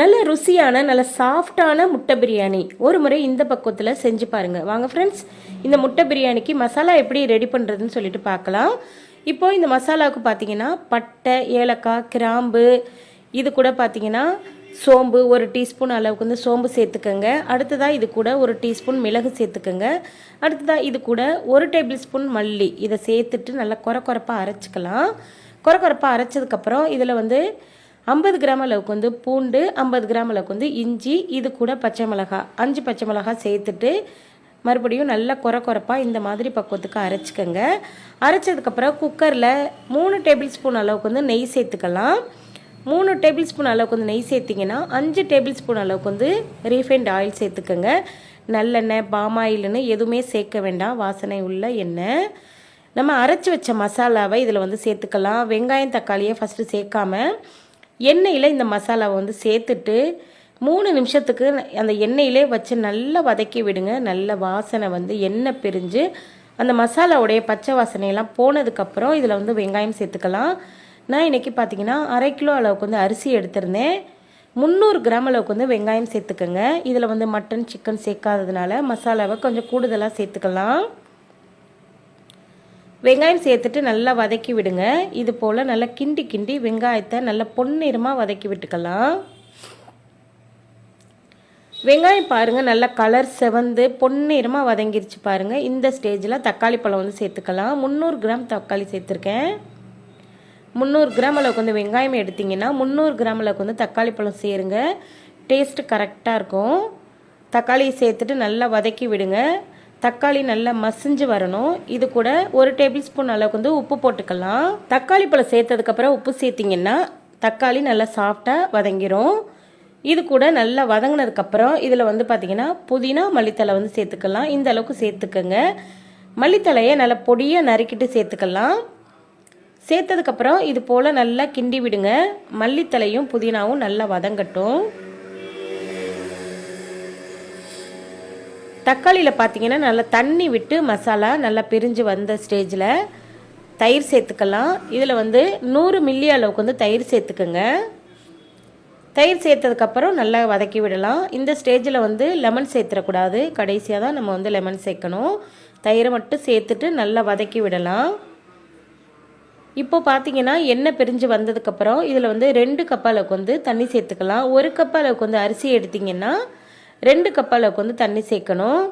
நல்ல ருசியான நல்ல சாஃப்டான முட்டை பிரியாணி. ஒரு முறை இந்த பக்கத்தில் செஞ்சு பாருங்கள் வாங்க ஃப்ரெண்ட்ஸ் இந்த முட்டை பிரியாணிக்கு மசாலா எப்படி ரெடி பண்ணுறதுன்னு சொல்லிட்டு பார்க்கலாம் இப்போ இந்த மசாலாவுக்கு பார்த்தீங்கன்னா பட்டை ஏலக்காய் கிராம்பு இது கூட பார்த்தீங்கன்னா சோம்பு ஒரு டீஸ்பூன் அளவுக்கு வந்து சோம்பு சேர்த்துக்கோங்க. அடுத்ததாக இது கூட ஒரு டீஸ்பூன் மிளகு சேர்த்துக்கோங்க. அடுத்ததாக இது கூட ஒரு டேபிள் ஸ்பூன் மல்லி. இதை சேர்த்துட்டு நல்லா குறை குறைப்பாக அரைச்சிக்கலாம். குறை குறைப்பாக அரைச்சதுக்கப்புறம் இதில் வந்து ஐம்பது கிராம் அளவுக்கு வந்து பூண்டு ஐம்பது கிராம் அளவுக்கு வந்து இஞ்சி இது கூட பச்சை மிளகா. அஞ்சு பச்சை மிளகா சேர்த்துட்டு மறுபடியும் நல்லா குறை குறைப்பாக இந்த மாதிரி பக்குவத்துக்கு அரைச்சிக்கோங்க. அரைச்சதுக்கப்புறம் குக்கரில் மூணு டேபிள் ஸ்பூன் அளவுக்கு வந்து நெய் சேர்த்துக்கலாம். மூணு டேபிள் ஸ்பூன் அளவுக்கு வந்து நெய் சேர்த்திங்கன்னா அஞ்சு டேபிள் ஸ்பூன் அளவுக்கு வந்து ரீஃபைண்ட் ஆயில் சேர்த்துக்கோங்க. நல்லெண்ணெய் பாமாயில்னு எதுவுமே சேர்க்க வேண்டாம். வாசனை உள்ள எண்ணெய். நம்ம அரைச்சி வச்ச மசாலாவை இதில் வந்து சேர்த்துக்கலாம். வெங்காயம் தக்காளியை ஃபஸ்ட்டு சேர்க்காம எண்ணெயில் இந்த மசாலாவை வந்து சேர்த்துட்டு மூணு நிமிஷத்துக்கு அந்த எண்ணெயிலே வச்சு நல்லா வதக்கி விடுங்க. நல்ல வாசனை வந்து எண்ணெய் பிரிஞ்சு அந்த மசாலாவுடைய பச்சை வாசனையெல்லாம் போனதுக்கப்புறம் இதில் வந்து வெங்காயம் சேர்த்துக்கலாம். நான் இன்றைக்கி பார்த்தீங்கன்னா அரை கிலோ அளவுக்கு வந்து அரிசி எடுத்திருந்தேன். முந்நூறு கிராம் அளவுக்கு வந்து வெங்காயம் சேர்த்துக்கோங்க. இதில் வந்து மட்டன் சிக்கன் சேர்க்காததுனால மசாலாவை கொஞ்சம் கூடுதலாக சேர்த்துக்கலாம். வெங்காயம் சேர்த்துட்டு நல்லா வதக்கி விடுங்க. இது போல் நல்லா கிண்டி கிண்டி வெங்காயத்தை நல்லா பொன்னிறமாக வதக்கி விட்டுக்கலாம். வெங்காயம் பாருங்கள் நல்லா கலர் செவந்து பொன்னிறமாக வதங்கிருச்சு பாருங்கள் இந்த ஸ்டேஜில் தக்காளி பழம் வந்து சேர்த்துக்கலாம். முந்நூறு கிராம் தக்காளி சேர்த்துருக்கேன். முந்நூறு கிராம் அளவுக்கு வந்து வெங்காயம் எடுத்திங்கன்னா முந்நூறு கிராம் அளவுக்கு வந்து தக்காளி பழம் சேருங்க. டேஸ்ட்டு கரெக்டாக இருக்கும். தக்காளியை சேர்த்துட்டு நல்லா வதக்கி விடுங்க. தக்காளி நல்லா மசிஞ்சு வரணும். இது கூட ஒரு டேபிள் ஸ்பூன் அளவுக்கு வந்து உப்பு போட்டுக்கலாம். தக்காளி பழம் சேர்த்ததுக்கப்புறம் உப்பு சேர்த்திங்கன்னா தக்காளி நல்லா சாஃப்டாக வதங்கிரும். இது கூட நல்லா வதங்கினதுக்கப்புறம் இதில் வந்து பார்த்திங்கன்னா புதினா மல்லித்தலை வந்து சேர்த்துக்கலாம். இந்த அளவுக்கு சேர்த்துக்கோங்க. மல்லித்தலையை நல்லா பொடியாக நறுக்கிட்டு சேர்த்துக்கலாம். சேர்த்ததுக்கப்புறம் இது போல் நல்லா கிண்டி விடுங்க. மல்லித்தலையும் புதினாவும் நல்லா வதங்கட்டும். தக்காளியில் பார்த்தீங்கன்னா நல்லா தண்ணி விட்டு மசாலா நல்லா பிரிஞ்சு வந்த ஸ்டேஜில் தயிர் சேர்த்துக்கலாம். இதில் வந்து நூறு மில்லி அளவுக்கு வந்து தயிர் சேர்த்துக்கோங்க. தயிர் சேர்த்ததுக்கப்புறம் நல்லா வதக்கி விடலாம். இந்த ஸ்டேஜில் வந்து லெமன் சேர்த்துடக்கூடாது கடைசியாக தான் நம்ம வந்து லெமன் சேர்க்கணும். தயிரை மட்டும் சேர்த்துட்டு நல்லா வதக்கி விடலாம். இப்போ பார்த்தீங்கன்னா எண்ணெய் பிரிஞ்சு வந்ததுக்கப்புறம் இதில் வந்து ரெண்டு கப் அளவுக்கு வந்து தண்ணி சேர்த்துக்கலாம். ஒரு கப் அளவுக்கு வந்து அரிசி எடுத்திங்கன்னா ரெண்டு கப் அளவுக்கு வந்து தண்ணி சேர்க்கணும்.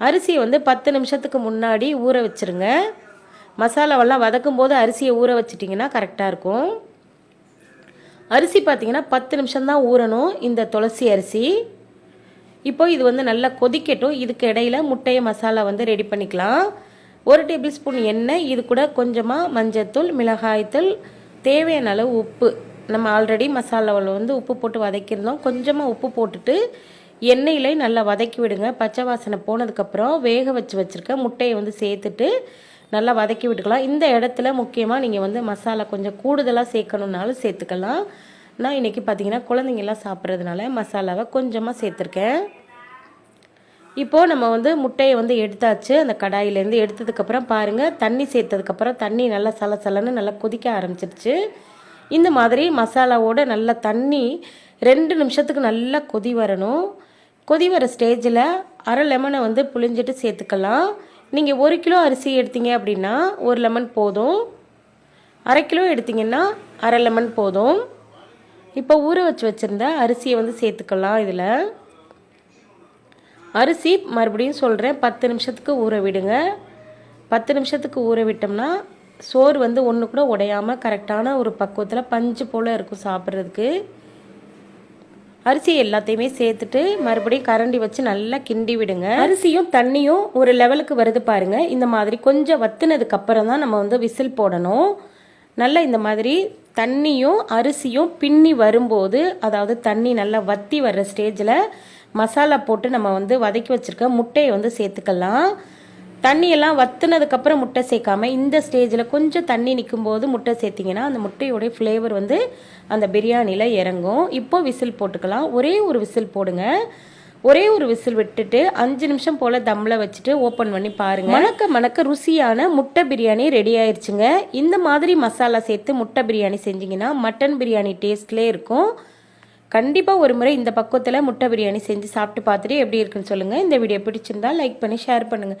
அரிசியை வந்து பத்து நிமிஷத்துக்கு முன்னாடி ஊற வச்சுருங்க. மசாலாவெல்லாம் வதக்கும் போது அரிசியை ஊற வச்சிட்டிங்கன்னா கரெக்டாக இருக்கும். அரிசி பார்த்தீங்கன்னா பத்து நிமிஷம்தான் ஊறணும் இந்த துளசி அரிசி. இப்போ இது வந்து நல்லா கொதிக்கட்டும். இதுக்கு இடையில முட்டையை மசாலா வந்து ரெடி பண்ணிக்கலாம். ஒரு டேபிள் ஸ்பூன் எண்ணெய் இது கூட கொஞ்சமாக மஞ்சத்தூள் மிளகாய்த்தூள் தேவையான அளவு உப்பு. நம்ம ஆல்ரெடி மசாலாவில் வந்து உப்பு போட்டு வதக்கியிருந்தோம். கொஞ்சமாக உப்பு போட்டுட்டு எண்ணெயிலே நல்லா வதக்கி விடுங்க. பச்சை வாசனை போனதுக்கப்புறம் வேக வச்சு வச்சுருக்க முட்டையை வந்து சேர்த்துட்டு நல்லா வதக்கி விட்டுக்கலாம். இந்த இடத்துல முக்கியமாக நீங்கள் வந்து மசாலா கொஞ்சம் கூடுதலாக சேர்க்கணுன்னாலும் சேர்த்துக்கலாம். நான் இன்றைக்கி பார்த்தீங்கன்னா குழந்தைங்கள்லாம் சாப்பிட்றதுனால மசாலாவை கொஞ்சமாக சேர்த்துருக்கேன். இப்போது நம்ம வந்து முட்டையை வந்து எடுத்தாச்சு. அந்த கடாயிலேருந்து எடுத்ததுக்கப்புறம் பாருங்கள் தண்ணி சேர்த்ததுக்கப்புறம் தண்ணி நல்லா சலசலன்னு நல்லா கொதிக்க ஆரம்பிச்சிருச்சு. இந்த மாதிரி மசாலாவோட நல்லா தண்ணி ரெண்டு நிமிஷத்துக்கு நல்லா கொதி வரணும். கொதி வர ஸ்டேஜில் அரை லெமனை வந்து புளிஞ்சிட்டு சேர்த்துக்கலாம். நீங்கள் ஒரு கிலோ அரிசி எடுத்தீங்க அப்படின்னா ஒரு லெமன் போதும். அரை கிலோ எடுத்திங்கன்னா அரை லெமன் போதும். இப்போ ஊற வச்சு வச்சுருந்த அரிசியை வந்து சேர்த்துக்கலாம் இதில். அரிசி மறுபடியும் சொல்கிறேன் பத்து நிமிஷத்துக்கு ஊற விடுங்க. பத்து நிமிஷத்துக்கு ஊற விட்டோம்னா சோறு வந்து ஒன்று கூட உடையாமல் கரெக்டான ஒரு பக்குவத்தில் பஞ்சு போல் இருக்கும் சாப்பிட்றதுக்கு. அரிசி எல்லாத்தையுமே சேர்த்துட்டு மறுபடியும் கரண்டி வச்சு நல்லா கிண்டி விடுங்க. அரிசியும் தண்ணியும் ஒரு லெவலுக்கு வருது பாருங்க. இந்த மாதிரி கொஞ்சம் வத்துனதுக்கு அப்புறம் தான் நம்ம வந்து விசில் போடணும். நல்லா இந்த மாதிரி தண்ணியும் அரிசியும் பின்னி வரும்போது அதாவது தண்ணி நல்லா வத்தி வர்ற ஸ்டேஜில் மசாலா போட்டு நம்ம வந்து வதக்கி வச்சுருக்க முட்டையை வந்து சேர்த்துக்கலாம். தண்ணியெல்லாம் வத்துனதுக்கப்புறம் முட்டை சேர்க்காம இந்த ஸ்டேஜில் கொஞ்சம் தண்ணி நிற்கும் போது முட்டை சேர்த்திங்கன்னா அந்த முட்டையோடைய ஃப்ளேவர் வந்து அந்த பிரியாணியில் இறங்கும். இப்போ விசில் போட்டுக்கலாம். ஒரே ஒரு விசில் போடுங்க. ஒரே ஒரு விசில் விட்டுட்டு அஞ்சு நிமிஷம் போல் தம்மில் வச்சுட்டு ஓப்பன் பண்ணி பாருங்கள் மணக்க மணக்க ருசியான முட்டை பிரியாணி ரெடி ஆயிடுச்சுங்க இந்த மாதிரி மசாலா சேர்த்து முட்டை பிரியாணி செஞ்சிங்கன்னா மட்டன் பிரியாணி டேஸ்ட்லேயே இருக்கும். கண்டிப்பாக ஒரு முறை இந்த பக்குவத்தில் முட்டை பிரியாணி செஞ்சு சாப்பிட்டு பார்த்துட்டு எப்படி இருக்குன்னு சொல்லுங்கள் இந்த வீடியோ பிடிச்சிருந்தா லைக் பண்ணி ஷேர் பண்ணுங்கள்